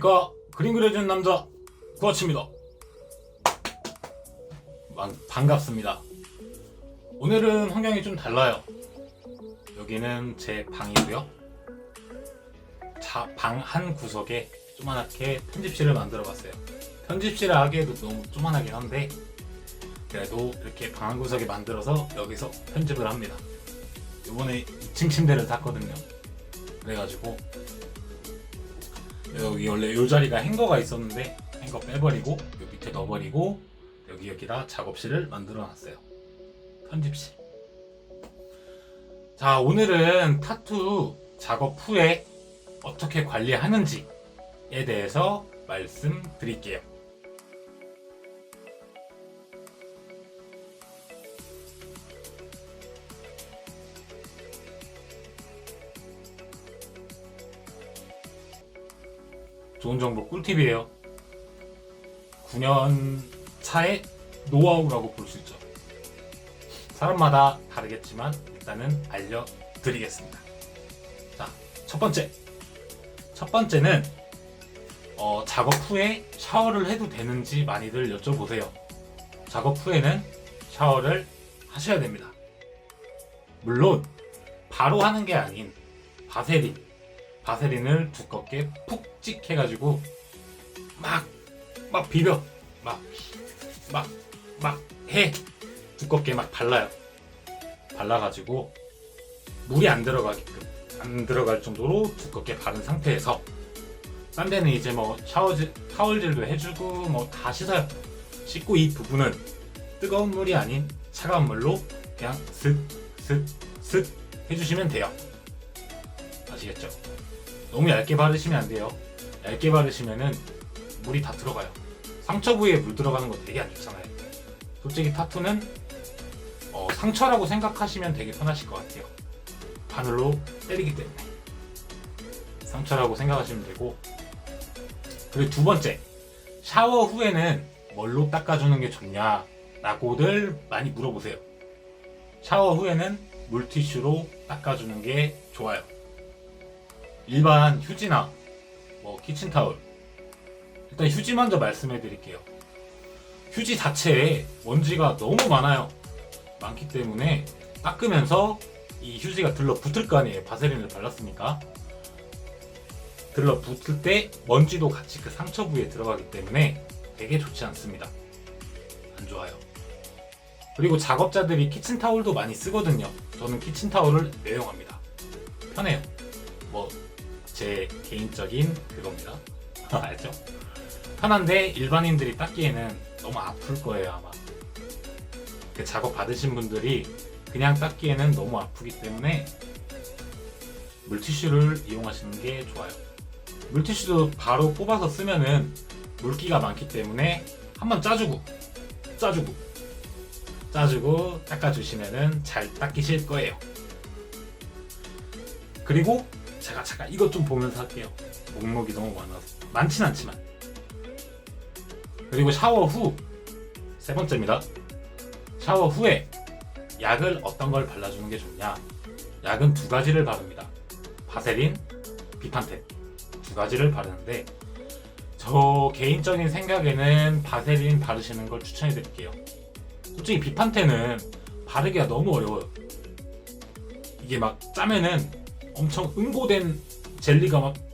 안녕하십니까? 그림 그려주는 남자 구아치입니다. 반- 반갑습니다. 오늘은 환경이 좀 달라요. 여기는 제 방이고요. 방 한 구석에 조그맣게 편집실을 만들어 봤어요. 편집실을 하기에도 너무 조그만하긴 한데 그래도 이렇게 방 한 구석에 만들어서 여기서 편집을 합니다. 이번에 2층 침대를 샀거든요. 그래가지고 여기 원래 이 자리가 행거가 있었는데 행거 빼버리고 요 밑에 넣어버리고 여기 여기다 작업실을 만들어 놨어요. 편집실. 자 오늘은 타투 작업 후에 어떻게 관리하는지에 대해서 말씀드릴게요 좋은 정보 꿀팁이에요. 9년 차의 노하우라고 볼 수 있죠. 사람마다 다르겠지만 일단은 알려드리겠습니다. 자, 첫 번째. 첫 번째는 어, 작업 후에 샤워를 해도 되는지 많이들 여쭤보세요. 작업 후에는 샤워를 하셔야 됩니다. 물론 바로 하는 게 아닌 바세린 바세린을 두껍게 푹 찍해가지고 막, 막 비벼. 막, 막, 막 해. 두껍게 막 발라요. 발라가지고 물이 안 들어가게끔, 안 들어갈 정도로 두껍게 바른 상태에서 딴 데는 이제 뭐 샤워질, 타월질도 해주고 뭐 다 씻어요. 씻고 이 부분은 뜨거운 물이 아닌 차가운 물로 그냥 슥, 슥, 슥 해주시면 돼요. 아시겠죠? 너무 얇게 바르시면 안 돼요. 얇게 바르시면은 물이 다 들어가요. 상처 부위에 물 들어가는 거 되게 안 좋잖아요. 솔직히 타투는 어, 상처라고 생각하시면 되게 편하실 것 같아요. 바늘로 때리기 때문에 상처라고 생각하시면 되고 그리고 두 번째 샤워 후에는 뭘로 닦아주는 게 좋냐라고들 많이 물어보세요. 샤워 후에는 물티슈로 닦아주는 게 좋아요. 일반 휴지나 뭐 키친타올. 일단 휴지 먼저 말씀해 드릴게요. 휴지 자체에 먼지가 너무 많아요. 많기 때문에 닦으면서 이 휴지가 들러붙을 거 아니에요. 바세린을 발랐으니까. 들러붙을 때 먼지도 같이 그 상처 부위에 들어가기 때문에 되게 좋지 않습니다. 안 좋아요. 그리고 작업자들이 키친타올도 많이 쓰거든요. 저는 키친타올을 애용합니다. 편해요. 뭐 제 개인적인 그겁니다. 알죠? 편한데 일반인들이 닦기에는 너무 아플 거예요 아마. 그 작업 받으신 분들이 그냥 닦기에는 너무 아프기 때문에 물티슈를 이용하시는 게 좋아요. 물티슈도 바로 뽑아서 쓰면은 물기가 많기 때문에 한번 짜주고 짜주고 짜주고 닦아주시면은 잘 닦이실 거예요. 그리고 제가 잠깐 이것 좀 보면서 할게요. 목록이 너무 많아서 많진 않지만 그리고 샤워 후 세 번째입니다. 샤워 후에 약을 어떤 걸 발라주는 게 좋냐? 약은 두 가지를 바릅니다. 바세린, 비판텐 두 가지를 바르는데 저 개인적인 생각에는 바세린 바르시는 걸 추천해 드릴게요. 솔직히 비판텐은 바르기가 너무 어려워요. 이게 막 짜면은 엄청 응고된 젤리가 막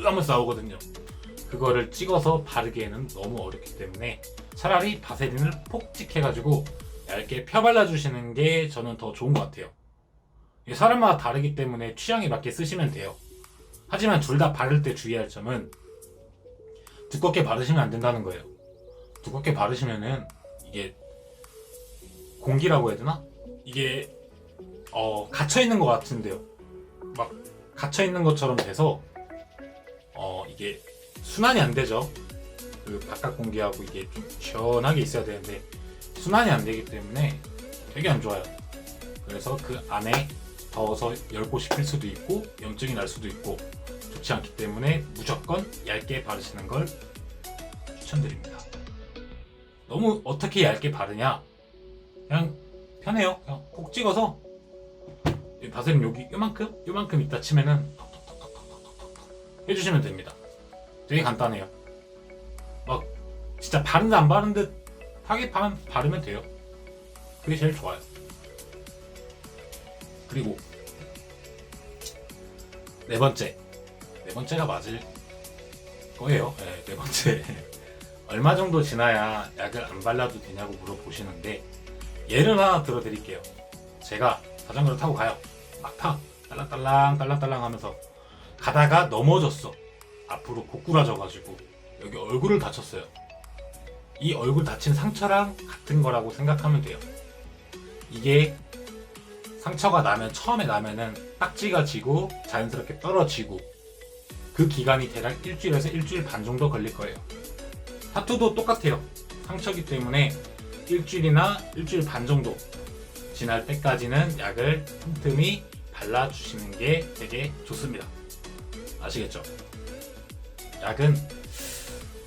으 하면서 나오거든요. 그거를 찍어서 바르기에는 너무 어렵기 때문에 차라리 바세린을 폭 찍해가지고 얇게 펴발라 주시는 게 저는 더 좋은 것 같아요. 사람마다 다르기 때문에 취향에 맞게 쓰시면 돼요. 하지만 둘 다 바를 때 주의할 점은 두껍게 바르시면 안 된다는 거예요. 두껍게 바르시면은 이게 공기라고 해야 되나? 이게 어, 갇혀 있는 것 같은데요. 막 갇혀 있는 것처럼 돼서 어 이게 순환이 안 되죠. 그 바깥 공기하고 이게 좀 시원하게 있어야 되는데 순환이 안 되기 때문에 되게 안 좋아요. 그래서 그 안에 더워서 열고 싶을 수도 있고 염증이 날 수도 있고 좋지 않기 때문에 무조건 얇게 바르시는 걸 추천드립니다. 너무 어떻게 얇게 바르냐? 그냥 편해요. 그냥 콕 찍어서 이 바세린 여기 요만큼 요만큼 있다 치면은 해주시면 됩니다. 되게 간단해요. 막 진짜 바른 듯안 바른 듯 바, 바르면 돼요. 그게 제일 좋아요. 그리고 네 번째, 네 번째가 맞을 거예요. 네, 네 번째. 얼마 정도 지나야 약을 안 발라도 되냐고 물어보시는데 예를 하나 들어드릴게요. 제가 자전거를 타고 가요. 막 타. 딸랑딸랑 딸랑딸랑 하면서 가다가 넘어졌어. 앞으로 고꾸라져가지고 여기 얼굴을 다쳤어요. 이 얼굴 다친 상처랑 같은 거라고 생각하면 돼요. 이게 상처가 나면 처음에 나면은 딱지가 지고 자연스럽게 떨어지고 그 기간이 대략 일주일에서 일주일 반 정도 걸릴 거예요. 타투도 똑같아요. 상처기 때문에 일주일이나 일주일 반 정도 지날 때까지는 약을 틈틈이 발라주시는 게 되게 좋습니다. 아시겠죠? 약은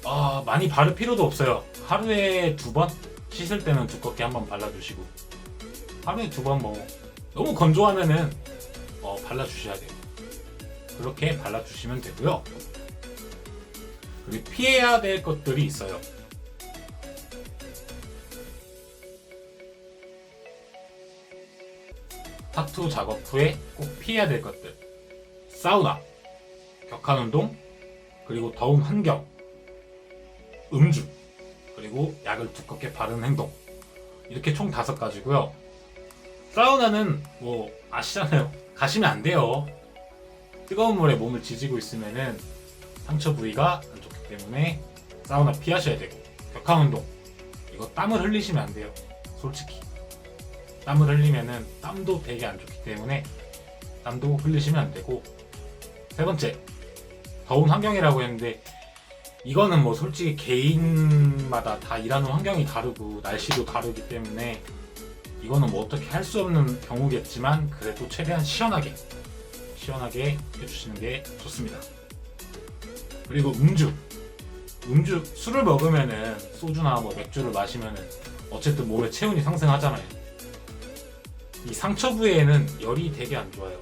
어, 많이 바를 필요도 없어요. 하루에 두 번 씻을 때는 두껍게 한 번 발라주시고 하루에 두 번 뭐 너무 건조하면은 어, 발라주셔야 돼요. 그렇게 발라주시면 되고요. 그리고 피해야 될 것들이 있어요. 타투 작업 후에 꼭 피해야 될 것들. 사우나, 격한 운동, 그리고 더운 환경, 음주, 그리고 약을 두껍게 바르는 행동. 이렇게 총 다섯 가지고요. 사우나는 뭐 아시잖아요. 가시면 안 돼요. 뜨거운 물에 몸을 지지고 있으면은 상처 부위가 안 좋기 때문에 사우나 피하셔야 되고 격한 운동 이거 땀을 흘리시면 안 돼요. 솔직히 땀을 흘리면은 땀도 되게 안 좋기 때문에 땀도 흘리시면 안 되고 세 번째 더운 환경이라고 했는데 이거는 뭐 솔직히 개인마다 다 일하는 환경이 다르고 날씨도 다르기 때문에 이거는 뭐 어떻게 할 수 없는 경우겠지만 그래도 최대한 시원하게 시원하게 해주시는 게 좋습니다. 그리고 음주 음주 술을 먹으면은 소주나 뭐 맥주를 마시면은 어쨌든 몸의 체온이 상승하잖아요. 이 상처 부위에는 열이 되게 안 좋아요.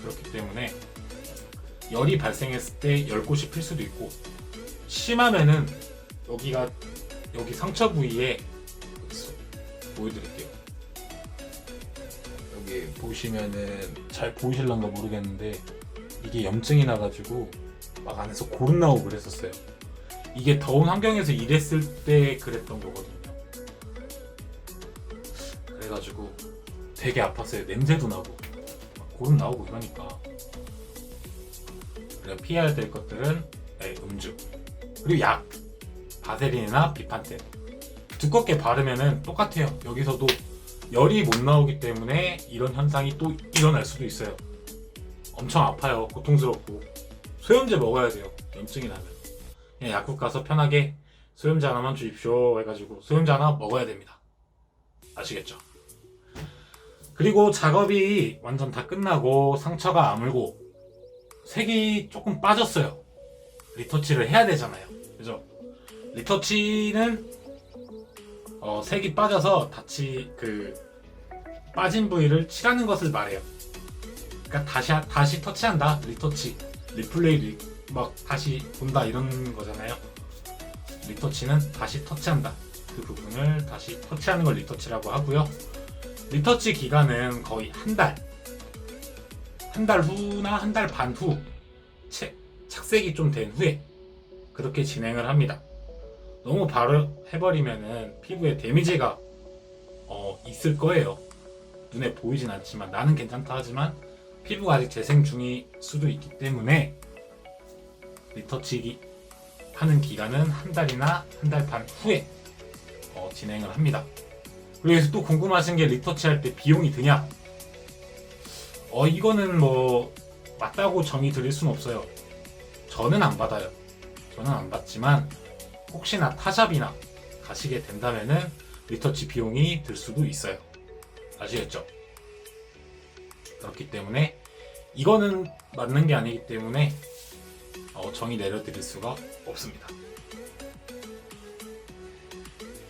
그렇기 때문에 열이 발생했을 때 열꽃이 필 수도 있고 심하면은 여기가 여기 상처 부위에? 보여드릴게요. 여기 보시면은 잘 보이실런가 모르겠는데 이게 염증이 나가지고 막 안에서 고름 나오고 그랬었어요. 이게 더운 환경에서 일했을 때 그랬던 거거든요. 그래가지고 되게 아팠어요. 냄새도 나고 막 고름 나오고 이러니까. 그래 피해야 될 것들은 네, 음주 그리고 약 바세린이나 비판텐 두껍게 바르면은 똑같아요. 여기서도 열이 못 나오기 때문에 이런 현상이 또 일어날 수도 있어요. 엄청 아파요. 고통스럽고 소염제 먹어야 돼요. 염증이 나면 그냥 약국 가서 편하게 소염제 하나만 주십시오 해가지고 소염제 하나 먹어야 됩니다. 아시겠죠? 그리고 작업이 완전 다 끝나고 상처가 아물고 색이 조금 빠졌어요. 리터치를 해야 되잖아요. 그죠? 리터치는 어, 색이 빠져서 다치 그 빠진 부위를 칠하는 것을 말해요. 그러니까 다시 하- 다시 터치한다 리터치 리플레이 리, 막 다시 본다 이런 거잖아요. 리터치는 다시 터치한다 그 부분을 다시 터치하는 걸 리터치라고 하고요. 리터치 기간은 거의 한 달, 한 달 후나 한 달 반후 착색이 좀 된 후에 그렇게 진행을 합니다. 너무 바로 해버리면은 피부에 데미지가 어, 있을 거예요. 눈에 보이진 않지만 나는 괜찮다 하지만 피부가 아직 재생 중일 수도 있기 때문에 리터치기 하는 기간은 한 달이나 한 달 반 후에 어, 진행을 합니다. 그래서 또 궁금하신 게 리터치 할 때 비용이 드냐? 어 이거는 뭐 맞다고 정의 드릴 수는 없어요. 저는 안 받아요. 저는 안 받지만 혹시나 타샵이나 가시게 된다면은 리터치 비용이 들 수도 있어요. 아시겠죠? 그렇기 때문에 이거는 맞는 게 아니기 때문에 어, 정의 내려드릴 수가 없습니다.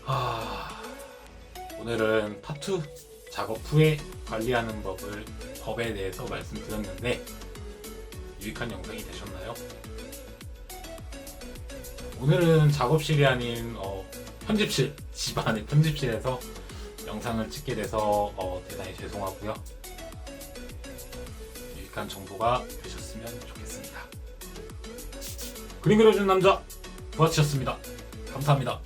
하... 오늘은 타투 작업 후에 관리하는 법을 법에 대해서 말씀드렸는데 유익한 영상이 되셨나요? 오늘은 작업실이 아닌 어, 편집실 집안의 편집실에서 영상을 찍게 돼서 어, 대단히 죄송하고요. 유익한 정보가 되셨으면 좋겠습니다. 그림 그려주는 남자 부하치였습니다. 감사합니다.